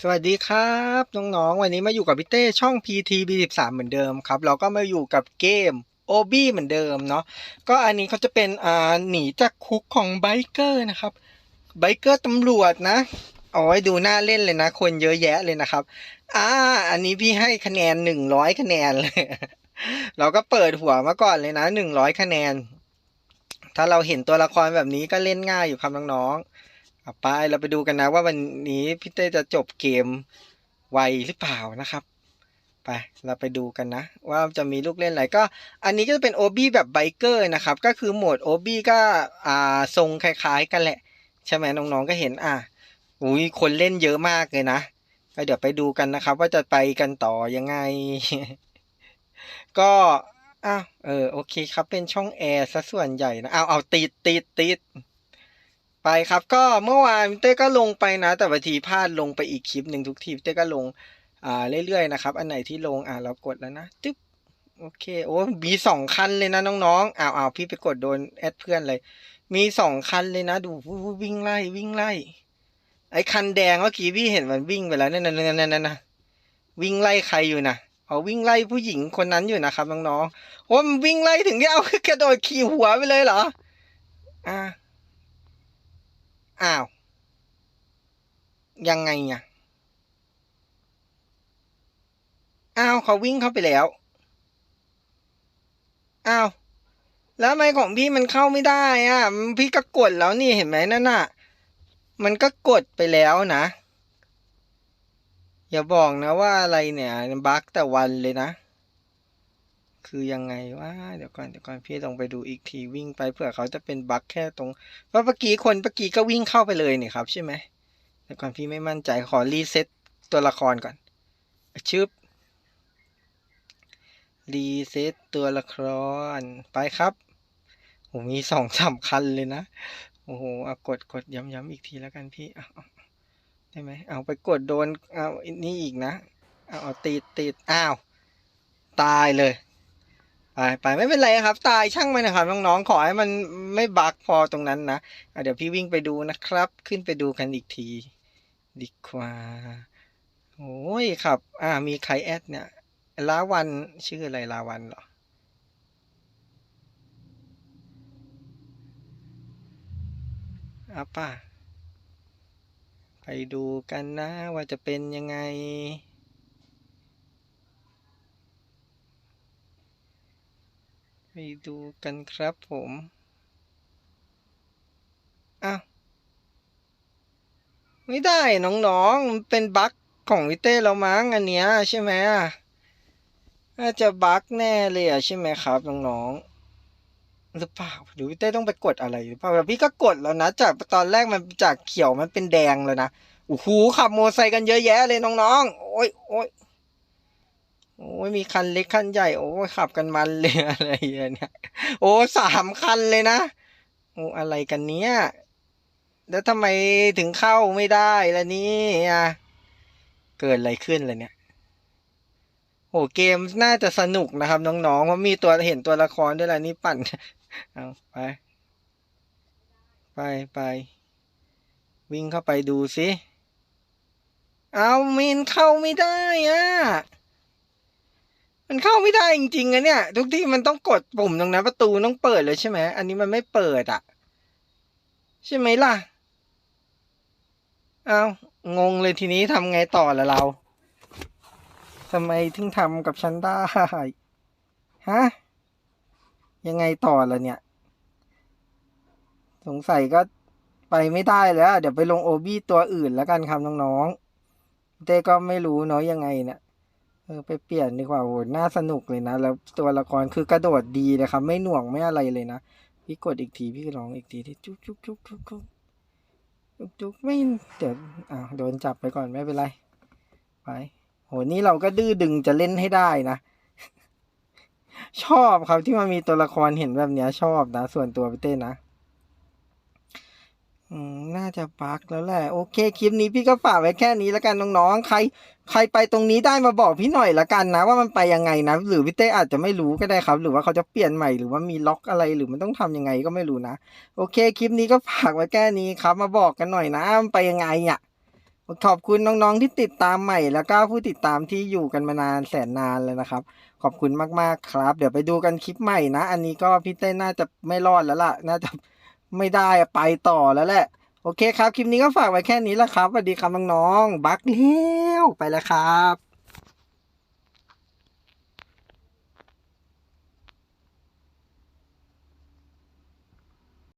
สวัสดีครับ น้องๆ วันนี้มาอยู่กับพี่เต้ช่อง PTB13 เหมือนเดิมครับ เราก็มาอยู่กับเกม OB เหมือนเดิมเนาะก็อันนี้เขาจะเป็นอ่าหนีจากคุกของไบเกอร์นะครับไบเกอร์ตำรวจนะเอาไว้ดูหน้าเล่นเลยนะ คนเยอะแยะเลยนะครับอ่าอันนี้พี่ให้คะแนนหนึ่งร้อยคะแนนเลย เราก็เปิดหัวมาก่อนเลยนะหนึ่งร้อยคะแนน ถ้าเราเห็นตัวละครแบบนี้ก็เล่นง่ายอยู่ครับน้องๆ เอาไปเราไปดูกันนะว่าวันนี้พี่เต้จะจบเกมไวหรือเปล่านะครับไปเราไปดูกันนะ ว่าจะมีลูกเล่นอะไรก็ อันนี้ก็จะเป็นโอบี้แบบไบเกอร์นะครับ ก็คือโหมดโอบี้ก็อ่าทรงคล้าย ๆ กันแหละ ใช่ไหมน้องๆก็เห็นอะอุ้ยคนเล่นเยอะมากเลยนะก็เดี๋ยวไปดูกันนะครับ ว่าจะไปกันต่อยังไง ก็อ้าวเออโอเคครับเป็นช่องแอร์ซะส่วนใหญ่นะเอาเอาติดติดติด ไปครับก็เมื่อวานเต้ก็ลงไปนะ แต่บางทีพลาดลงไปอีกคลิปหนึ่งทุกทีเต้ก็ลงอ่าเรื่อยๆนะครับ อันไหนที่ลงอ่าเรากดแล้วนะตึ๊บโอเคโอ้มีสองคันเลยนะน้องๆอ้าวอ้าวพี่ไปกดโดนแอดเพื่อนเลย มีสองคันเลยนะ ดูวิ่งไล่วิ่งไล่ ไอ้คันแดงเมื่อกี้พี่เห็นมันวิ่งไปแล้วนั่นนั่นนั่นนั่นนะวิ่งไล่ใครอยู่นะเอาวิ่งไล่ผู้หญิงคนนั้นอยู่นะครับน้องๆโอ้มันวิ่งไล่ถึงที่เอากระโดดขี่หัวไปเลยเหรออ่า อ้าว ยังไงเนี่ยอ้าวเขาวิ่งเข้าไปแล้วอ้าวแล้วไมของพี่มันเข้าไม่ได้อะ พี่ก็กดแล้วนี่เห็นไหมนั่นน่ะ มันก็กดไปแล้วนะ อย่าบอกนะว่าอะไรเนี่ยบั๊กแต่วันเลยนะ คือยังไงวะเดี๋ยวก่อนเดี๋ยวก่อนพี่ลองไปดูอีกทีวิ่งไปเผื่อเขาจะเป็นบั๊กแค่ตรงเพราะเมื่อกี้คนเมื่อกี้ก็วิ่งเข้าไปเลยนี่ครับใช่ไหมแต่ก่อนพี่ไม่มั่นใจขอรีเซ็ตตัวละครก่อนชึบรีเซ็ตตัวละครไปครับโหมีสองสามคันเลยนะโอ้โหเอากดกดย้ำๆอีกทีแล้วกันพี่ได้ไหมเอาไปกดโดนเอานี่อีกนะเอาเอาติดติดอ้าวตายเลย ไปไปไม่เป็นไรครับ ตายช่างมันนะครับน้องๆขอให้มันไม่บักพอตรงนั้นนะเดี๋ยวพี่วิ่งไปดูนะครับ ขึ้นไปดูกันอีกทีดีกว่าโอ้ยครับ อ่า มีใครแอดเนี่ยลาวันชื่ออะไรลาวันเหรออะป่ะไปดูกันนะว่าจะเป็นยังไง ไปดูกันครับผมอ้าวไม่ได้น้องๆมันเป็นบั๊กของวิเต้เรามั้งอันเนี้ยใช่ไหมอะน่าจะบั๊กแน่เลยอะใช่ไหมครับน้องๆหรือเปล่าหรือวิเต้ต้องไปกดอะไรหรือเปล่าพี่ก็กดแล้วนะ จากตอนแรกมันจากเขียวมันเป็นแดงเลยนะโอ้โหขับโมเตอร์ไซค์กันเยอะแยะเลยน้องๆโอ้ยโอ้ย โอ้ยมีคันเล็กคันใหญ่โอ้ยขับกันมันเลยอะไรอย่างเงี้ยโอ้สามคันเลยนะโอ้อะไรกันเนี้ยแล้วทำไมถึงเข้าไม่ได้ล่ะนี่ยเกิดอะไรขึ้นล่ะเนี่ยโอ้เกมน่าจะสนุกนะครับ น้องๆเพราะมีตัวเห็นตัวละครด้วยล่ะนี่ปั่นเอาไป ไปไป วิ่งเข้าไปดูสิ เอามินเข้าไม่ได้อะ มันเข้าไม่ได้จริงๆอะเนี่ย ทุกที่มันต้องกดปุ่มตรงนั้นประตูต้องเปิดเลยใช่ไหมอันนี้มันไม่เปิดอะใช่ไหมล่ะเอางงเลยทีนี้ทำไงต่อละเราทำไมถึงทำกับฉันได้ฮะยังไงต่อละเนี่ย สงสัยก็ไปไม่ได้แล้ว เดี๋ยวไปลงโอบี้ตัวอื่นแล้วกันครับน้องๆเต้ก็ไม่รู้เนาะยังไงเนี่ย เออไปเปลี่ยนดีกว่าโหน่าสนุกเลยนะ แล้วตัวละครคือกระโดดดีนะครับ ไม่หน่วงไม่อะไรเลยนะ พี่กดอีกทีพี่ลองอีกทีที่จุ๊กจุ๊กจุ๊กจุ๊กจุ๊กจุ๊กจุ๊กไม่เดี๋ยวอ่าโดนจับไปก่อนไม่เป็นไร ไปโหนี่เราก็ดื้อดึงจะเล่นให้ได้นะ ชอบครับที่มันมีตัวละครเห็นแบบเนี้ยชอบนะ ส่วนตัวพี่เต้นะ อืมน่าจะบักแล้วแหละ โอเค คลิปนี้พี่ก็ฝากไว้แค่นี้แล้วกันน้องๆ ใคร ใครไปตรงนี้ได้มาบอกพี่หน่อยละกันนะ ว่ามันไปยังไงนะ หรือพี่เต้อาจจะไม่รู้ก็ได้ครับ หรือว่าเขาจะเปลี่ยนใหม่หรือว่ามีล็อกอะไรหรือมันต้องทำยังไงก็ไม่รู้นะ โอเค คลิปนี้ก็ฝากไว้แค่นี้ครับ มาบอกกันหน่อยนะมันไปยังไงอะขอบคุณน้องๆที่ติดตามใหม่แล้วก็ผู้ติดตามที่อยู่กันมานานแสนนานเลยนะครับ ขอบคุณมากๆครับ เดี๋ยวไปดูกันคลิปใหม่นะ อันนี้ก็พี่เต้น่าจะไม่รอดแล้วล่ะ น่าจะ ไม่ได้ไปต่อแล้วแหละ โอเคครับ คลิปนี้ก็ฝากไว้แค่นี้แล้วครับสวัสดีครับน้องๆบักเลี้ยวไปแล้วครับ